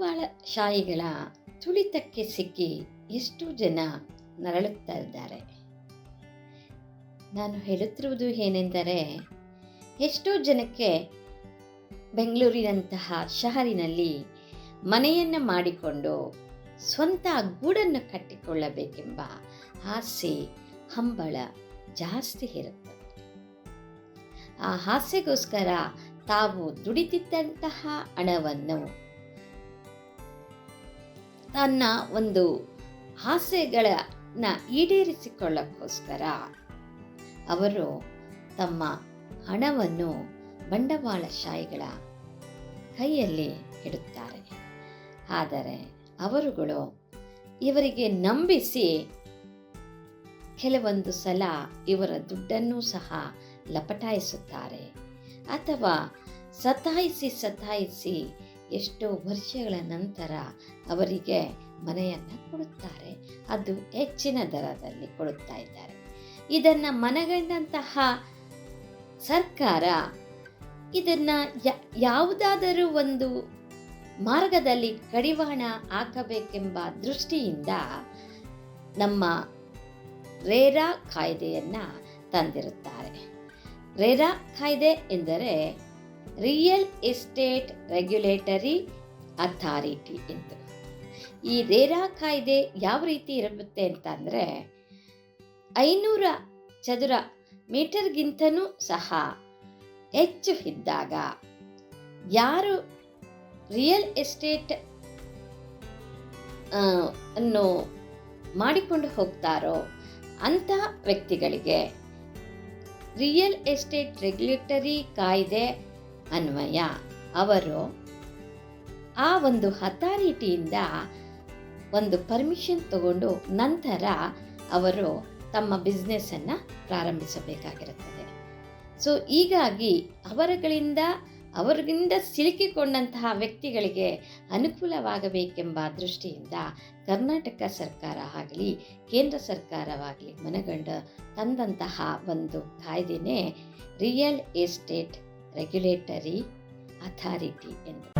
ಬಂಡವಾಳಶಾಹಿಗಳ ತುಳಿತಕ್ಕೆ ಸಿಕ್ಕಿ ಎಷ್ಟು ಜನ ನರಳುತ್ತಾ ಇದ್ದಾರೆ. ನಾನು ಹೇಳುತ್ತಿರುವುದು ಏನೆಂದರೆ, ಎಷ್ಟೋ ಜನಕ್ಕೆ ಬೆಂಗಳೂರಿನಂತಹ ಶಹರಿನಲ್ಲಿ ಮನೆಯನ್ನು ಮಾಡಿಕೊಂಡು ಸ್ವಂತ ಗೂಡನ್ನು ಕಟ್ಟಿಕೊಳ್ಳಬೇಕೆಂಬ ಆಸೆ ಹಂಬಳ ಜಾಸ್ತಿ ಇರುತ್ತೆ ಆ ಆಸೆಗೋಸ್ಕರ ತಾವು ದುಡಿತಿದ್ದಂತಹ ಹಣವನ್ನು ತನ್ನ ಒಂದು ಆಸೆಗಳನ್ನ ಈಡೇರಿಸಿಕೊಳ್ಳಕ್ಕೋಸ್ಕರ ಅವರು ತಮ್ಮ ಹಣವನ್ನು ಬಂಡವಾಳಶಾಹಿಗಳ ಕೈಯಲ್ಲಿ ಇಡುತ್ತಾರೆ. ಆದರೆ ಅವರುಗಳು ಇವರಿಗೆ ನಂಬಿಸಿ ಕೆಲವೊಂದು ಸಲ ಇವರ ದುಡ್ಡನ್ನು ಸಹ ಲಪಟಾಯಿಸುತ್ತಾರೆ ಅಥವಾ ಸತಾಯಿಸಿ ಸತಾಯಿಸಿ ಎಷ್ಟೋ ವರ್ಷಗಳ ನಂತರ ಅವರಿಗೆ ಮನೆಯನ್ನು ಕೊಡುತ್ತಾರೆ. ಅದು ಹೆಚ್ಚಿನ ದರದಲ್ಲಿ ಕೊಡುತ್ತಾ ಇದ್ದಾರೆ. ಇದನ್ನು ಮನಗಂಡಂತಹ ಸರ್ಕಾರ ಇದನ್ನು ಯಾವುದಾದರೂ ಒಂದು ಮಾರ್ಗದಲ್ಲಿ ಕಡಿವಾಣ ಹಾಕಬೇಕೆಂಬ ದೃಷ್ಟಿಯಿಂದ ನಮ್ಮ ರೇರಾ ಕಾಯ್ದೆಯನ್ನು ತಂದಿರುತ್ತಾರೆ. ರೇರಾ ಕಾಯ್ದೆ ಎಂದರೆ ರಿಯಲ್ ಎಸ್ಟೇಟ್ ರೆಗ್ಯುಲೇಟರಿ ಅಥಾರಿಟಿ ಎಂದು ಈ ರೇರಾ ಕಾಯ್ದೆ ಯಾವ ರೀತಿ ಇರುತ್ತೆ ಅಂತಂದರೆ ಐನೂರ ಚದುರ ಮೀಟರ್ಗಿಂತನೂ ಸಹ ಹೆಚ್ಚು ಇದ್ದಾಗ ಯಾರು ರಿಯಲ್ ಎಸ್ಟೇಟ್ ಅನ್ನು ಮಾಡಿಕೊಂಡು ಹೋಗ್ತಾರೋ ಅಂತಹ ವ್ಯಕ್ತಿಗಳಿಗೆ ರಿಯಲ್ ಎಸ್ಟೇಟ್ ರೆಗ್ಯುಲೇಟರಿ ಕಾಯ್ದೆ ಅನ್ವಯ. ಅವರು ಆ ಒಂದು ಅಥಾರಿಟಿಯಿಂದ ಒಂದು ಪರ್ಮಿಷನ್ ತಗೊಂಡು ನಂತರ ಅವರು ತಮ್ಮ ಬಿಸ್ನೆಸ್ಸನ್ನು ಪ್ರಾರಂಭಿಸಬೇಕಾಗಿರುತ್ತದೆ. ಸೊ ಹೀಗಾಗಿ ಅವರುಗಳಿಂದ ಅವರಿಗಿಂದ ಸಿಲುಕಿಕೊಂಡಂತಹ ವ್ಯಕ್ತಿಗಳಿಗೆ ಅನುಕೂಲವಾಗಬೇಕೆಂಬ ದೃಷ್ಟಿಯಿಂದ ಕರ್ನಾಟಕ ಸರ್ಕಾರ ಆಗಲಿ, ಕೇಂದ್ರ ಸರ್ಕಾರವಾಗಲಿ ಮನಗಂಡು ತಂದಂತಹ ಒಂದು ಕಾಯ್ದೆನೇ ರಿಯಲ್ ಎಸ್ಟೇಟ್ ರೆಗ್ಯುಲೇಟರಿ ಅಥಾರಿಟಿ ಎಂದು